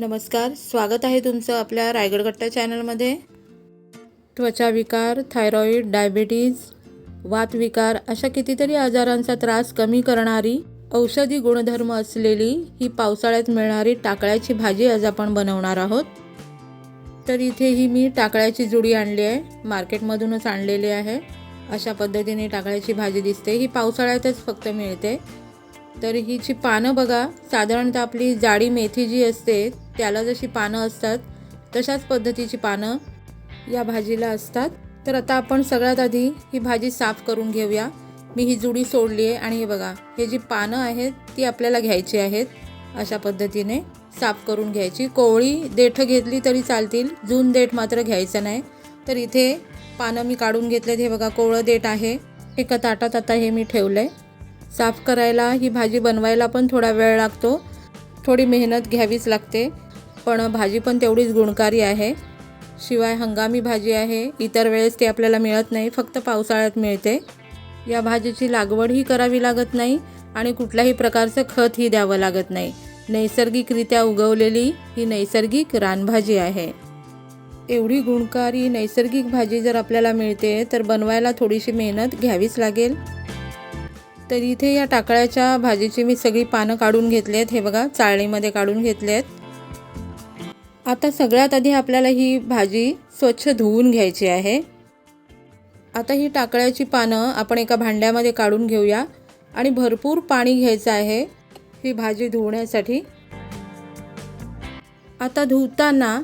नमस्कार स्वागत आहे तुमचं आपल्या रायगडगट्टा चॅनलमध्ये. त्वचा विकार थायरॉईड डायबिटीज वातविकार अशा कितीतरी आजारांचा त्रास कमी करणारी औषधी गुणधर्म असलेली ही पावसाळ्यात मिळणारी टाकळ्याची भाजी आज आपण बनवणार आहोत. तर इथे ही मी टाकळ्याची जुडी आणली आहे मार्केटमधूनच आणलेली आहे. अशा पद्धतीने टाकळ्याची भाजी दिसते. ही पावसाळ्यातच फक्त मिळते. तर हिची पानं बघा साधारणतः आपली जाडी मेथी जी असते त्याला जशी पानं असतात तशाच पद्धतीची पानं या भाजीला असतात. तर आता आपण सगळ्यात आधी ही भाजी साफ करून घेऊया. मी ही जुडी सोडली आहे आणि हे बघा हे जी पानं आहेत ती आपल्याला घ्यायची आहेत. अशा पद्धतीने साफ करून घ्यायची. कोवळी देठ घेतली तरी चालतील जून देठ मात्र घ्यायचं नाही. तर इथे पानं मी काढून घेतलेत. हे बघा कोवळं देठ आहे. एका ताटात आता हे मी ठेवलं आहे साफ करायला ही भाजी बनवायला पण थोडा वेळ लागतो. थोडी मेहनत घ्यावीच लागते. पण भाजी पण तेवढीच गुणकारी आहे. शिवाय हंगामी भाजी आहे इतर वेळेस ती आपल्याला मिळत नाही फक्त पावसाळ्यात मिळते. या भाजीची लागवडही करावी लागत नाही आणि कुठल्याही प्रकारचं खतही द्यावं लागत नाही. नैसर्गिकरित्या उगवलेली ही नैसर्गिक रानभाजी आहे. एवढी गुणकारी नैसर्गिक भाजी जर आपल्याला मिळते तर बनवायला थोडीशी मेहनत घ्यावीच लागेल. तर इथे या टाकळ्याच्या भाजीची मी सगळी पानं काढून घेतली आहेत हे बघा चाळणीमध्ये काढून घेतले आहेत आता सगळ्यात आधी आपल्याला ही भाजी स्वच्छ धुवून घ्यायची आहे. आता ही टाकळ्याची पानं आपण एका भांड्यामध्ये काढून घेऊया आणि भरपूर पाणी घ्यायचं आहे ही भाजी धुवण्यासाठी. आता धुताना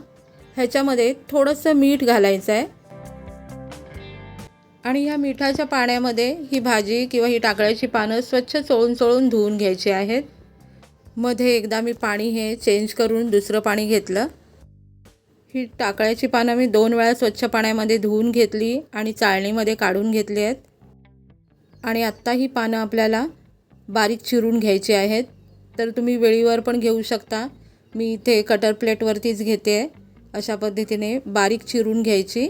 ह्याच्यामध्ये थोडंसं मीठ घालायचं आहे. आणि ह्या मिठाच्या पाण्यामध्ये ही भाजी किंवा ही टाकळ्याची पानं स्वच्छ चोळून चोळून धुवून घ्यायची आहेत. मध्ये एकदा मी पाणी हे चेंज करून दुसरं पाणी घेतलं. ही टाकळ्याची पानं मी दोन वेळा स्वच्छ पाण्यामध्ये धुवून घेतली आणि चाळणीमध्ये काढून घेतली आहेत. आणि आत्ता ही पानं आपल्याला बारीक चिरून घ्यायची आहेत. तर तुम्ही वेळीवर पण घेऊ शकता. मी इथे कटर प्लेटवरतीच घेते. आहे अशा पद्धतीने बारीक चिरून घ्यायची.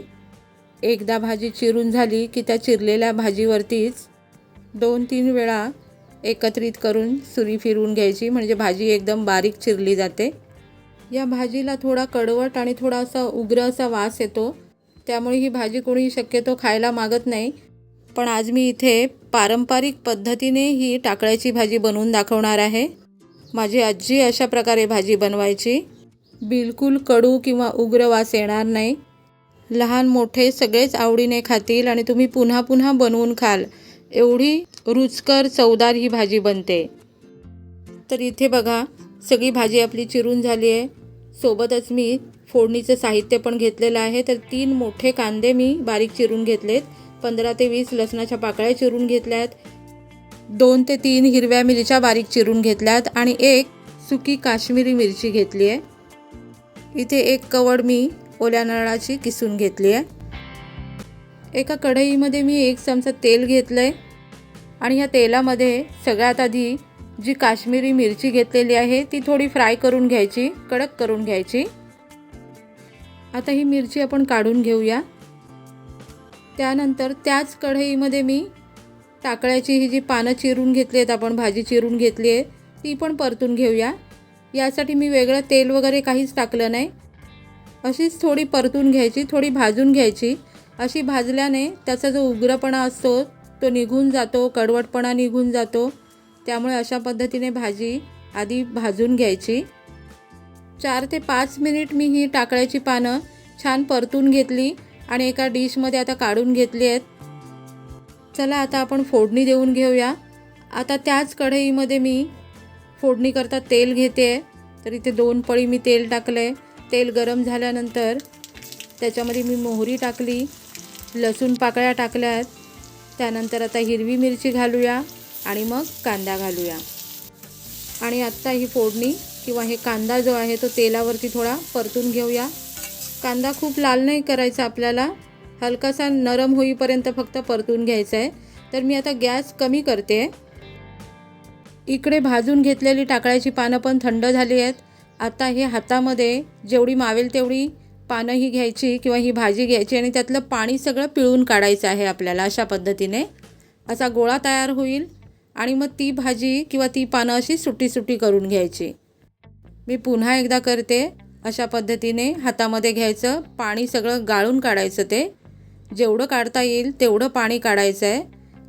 एकदा भाजी चिरून झाली की त्या चिरलेल्या भाजीवरतीच दोन तीन वेळा एकत्रित करून सुरी फिरवून घ्यायची. म्हणजे भाजी एकदम बारीक चिरली जाते. या भाजीला थोडा कडवट आणि थोडा असा उग्र असा वास येतो. त्यामुळे ही भाजी कोणी शक्यतो खायला मागत नाही. पण आज मी इथे पारंपरिक पद्धतीने ही टाकळ्याची भाजी बनवून दाखवणार आहे. माझी आजी अशा प्रकारे भाजी बनवायची. बिलकुल कडू किंवा उग्र वास येणार नाही. लहान मोठे सगळेच आवडीने खातील आणि तुम्ही पुन्हा पुन्हा बनवून खाल. एवढी रुचकर चवदार ही भाजी बनते. तर इथे बघा सगळी भाजी आपली चिरून झाली आहे. सोबतच मी फोडणीचं साहित्य पण घेतलेलं आहे. तर तीन मोठे कांदे मी बारीक चिरून घेतलेत. पंधरा ते वीस लसणाच्या पाकळ्या चिरून घेतल्या आहेत दोन ते तीन हिरव्या मिरच्या बारीक चिरून घेतल्यात आणि एक सुकी काश्मीरी मिरची घेतली आहे. इथे एक कवड मी ओल्या नारळाची किसून घेतली आहे. एका कढईमध्ये मी एक चमचा तेल घेतलं आहे आणि ह्या तेलामध्ये सगळ्यात आधी जी काश्मीरी मिरची घेतलेली आहे ती थोडी फ्राय करून घ्यायची कडक करून घ्यायची. आता ही मिरची आपण काढून घेऊया. त्यानंतर त्याच कढईमध्ये मी टाकळ्याची ही जी पानं चिरून घेतली आहेत आपण भाजी चिरून घेतली आहे ती पण परतून घेऊया. यासाठी मी वेगळं तेल वगैरे काहीच टाकलं नाही. अशीच थोडी परतून घ्यायची थोडी भाजून घ्यायची. अशी भाजल्याने त्याचा जो उग्रपणा असतो तो निघून जातो कडवटपणा निघून जातो. त्यामुळे अशा पद्धतीने भाजी आधी भाजून घ्यायची. चार ते पाच मिनिट मी ही टाकळ्याची पानं छान परतून घेतली आणि एका डिशमध्ये आता काढून घेतली आहेत. चला आता आपण फोडणी देऊन घेऊया. आता त्याच कढईमध्ये मी फोडणीकरता तेल घेते. आहे तर इथे दोन पळी मी तेल टाकलं आहे तेल गरम झाल्यानंतर त्याच्यामध्ये मी मोहरी टाकली लसूण पाकळ्या टाकल्या आहेत त्यानंतर आता हिरवी मिरची घालूया. आणि मग कांदा घालूया. आणि आत्ता ही फोडणी किंवा हे कांदा जो आहे तो तेलावरती थोडा परतून घेऊया. कांदा खूप लाल नाही करायचा आपल्याला. हलकासा नरम होईपर्यंत फक्त परतून घ्यायचा आहे. तर मी आता गॅस कमी करते. इकडे भाजून घेतलेली टाकळ्याची पानं पण थंड झाली आहेत. आता हे हातामध्ये जेवढी मावेल तेवढी पानं ही घ्यायची किंवा ही भाजी घ्यायची आणि त्यातलं पाणी सगळं पिळून काढायचं आहे आपल्याला अशा पद्धतीने. असा गोळा तयार होईल. आणि मग ती भाजी किंवा ती पानं अशी सुटी सुटी करून घ्यायची. मी पुन्हा एकदा करते. अशा पद्धतीने हातामध्ये घ्यायचं. पाणी सगळं गाळून काढायचं ते. जेवढं काढता येईल तेवढं पाणी काढायचं आहे.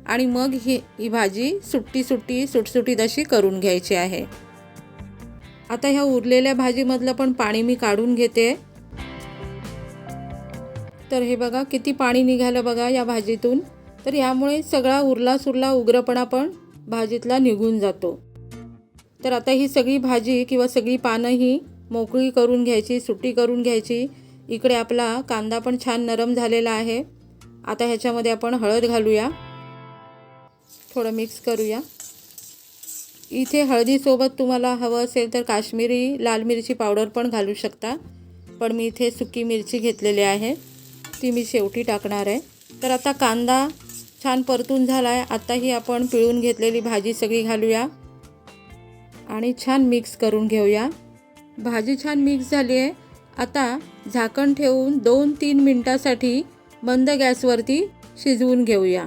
आणि मग ही ही भाजी सुट्टी सुट्टी सुटसुटीत अशी करून घ्यायची आहे. आता ह्या उरलेल्या भाजीमधलं पण पाणी मी काढून घेते. तर हे बघा किती पाणी निघालं बघा या भाजीतून. तर यामुळे सगळा उरला सुरला उग्रपणा पण भाजीतला निघून जातो. तर आता ही सगळी भाजी किंवा सगळी पानं ही मोकळी करून घ्यायची सुट्टी करून घ्यायची. इकडे आपला कांदा पण छान नरम झालेला आहे. आता ह्याच्यामध्ये आपण हळद घालूया. थोडं मिक्स करूया. इथे हळदीसोबत तुम्हाला हवं असेल तर काश्मीरी लाल मिरची पावडर पण घालू शकता. पण मी इथे सुकी मिरची घेतलेली आहे. ती मी शेवटी टाकणार आहे. तर आता कांदा छान परतून झाला आहे आता ही आपण पिळून घेतलेली भाजी सगळी घालूया. आणि छान मिक्स करून घेऊया. भाजी छान मिक्स झाली आहे आता झाकण ठेवून दोन तीन मिनटासाठी मंद गॅसवरती शिजवून घेऊया.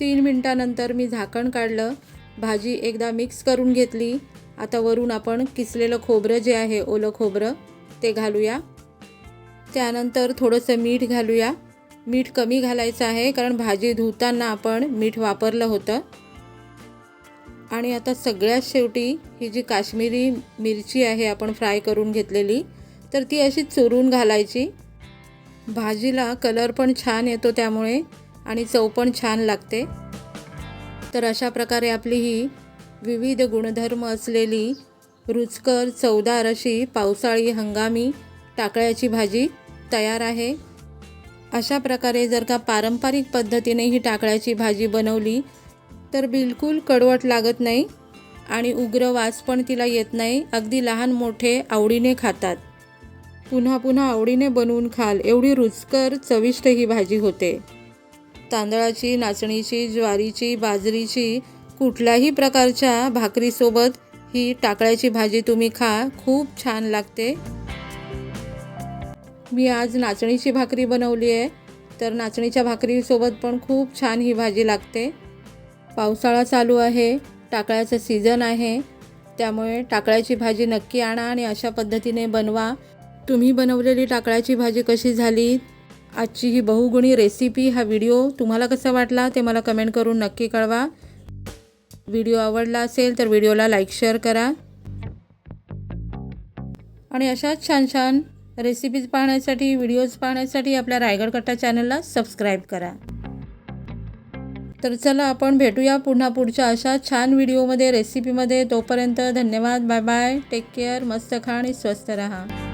तीन मिनटानंतर मी झाकण काढलं. भाजी एकदा मिक्स करून घेतली. आता वरून आपण किसलेलं खोबरं जे आहे ओलं खोबरं ते घालूया. त्यानंतर थोडंसं मीठ घालूया. मीठ कमी घालायचं आहे कारण भाजी धुताना आपण मीठ वापरलं होतं. आणि आता सगळ्यात शेवटी ही जी काश्मीरी मिरची आहे आपण फ्राय करून घेतलेली तर ती अशी चुरून घालायची. भाजीला कलर पण छान येतो त्यामुळे आणि चव पण छान लागते. तर अशा प्रकारे आपली ही विविध गुणधर्म असलेली रुचकर चवदार अशी पावसाळी हंगामी टाकळ्याची भाजी तयार आहे. अशा प्रकारे जर का पारंपरिक पद्धतीने ही टाकळ्याची भाजी बनवली तर बिलकुल कडवट लागत नाही आणि उग्र वास पण तिला येत नाही. अगदी लहान मोठे आवडीने खातात. पुन्हा पुन्हा आवडीने बनवून खाल एवढी रुचकर चविष्ट ही भाजी होते. तांदळाची नाचणीची ज्वारीची बाजरीची कुठल्याही प्रकारच्या भाकरीसोबत ही टाकळ्याची भाजी तुम्ही खा खूप छान लागते. मी आज नाचणीची भाकरी बनवली आहे. तर नाचणीच्या भाकरीसोबत पण खूप छान ही भाजी लागते. पावसाळा चालू आहे टाकळ्याचं सीझन आहे. त्यामुळे टाकळ्याची भाजी नक्की आणा आणि अशा पद्धतीने बनवा. तुम्ही बनवलेली टाकळ्याची भाजी कशी झाली? आजची ही बहुगुणी रेसिपी हा व्हिडिओ तुम्हाला कसा वाटला ते मला कमेंट करून नक्की कळवा. व्हिडिओ आवडला असेल तर व्हिडिओला लाईक शेअर करा. आणि अशाच छान छान रेसिपीज पाहण्यासाठी व्हिडिओज पाहण्यासाठी आपल्या रायगड कट्टा चॅनलला सबस्क्राईब करा. तर चला आपण भेटूया पुन्हा पुढच्या अशा छान व्हिडिओमध्ये रेसिपीमध्ये तोपर्यंत धन्यवाद बाय बाय टेक केअर मस्त खा आणि स्वस्त रहा.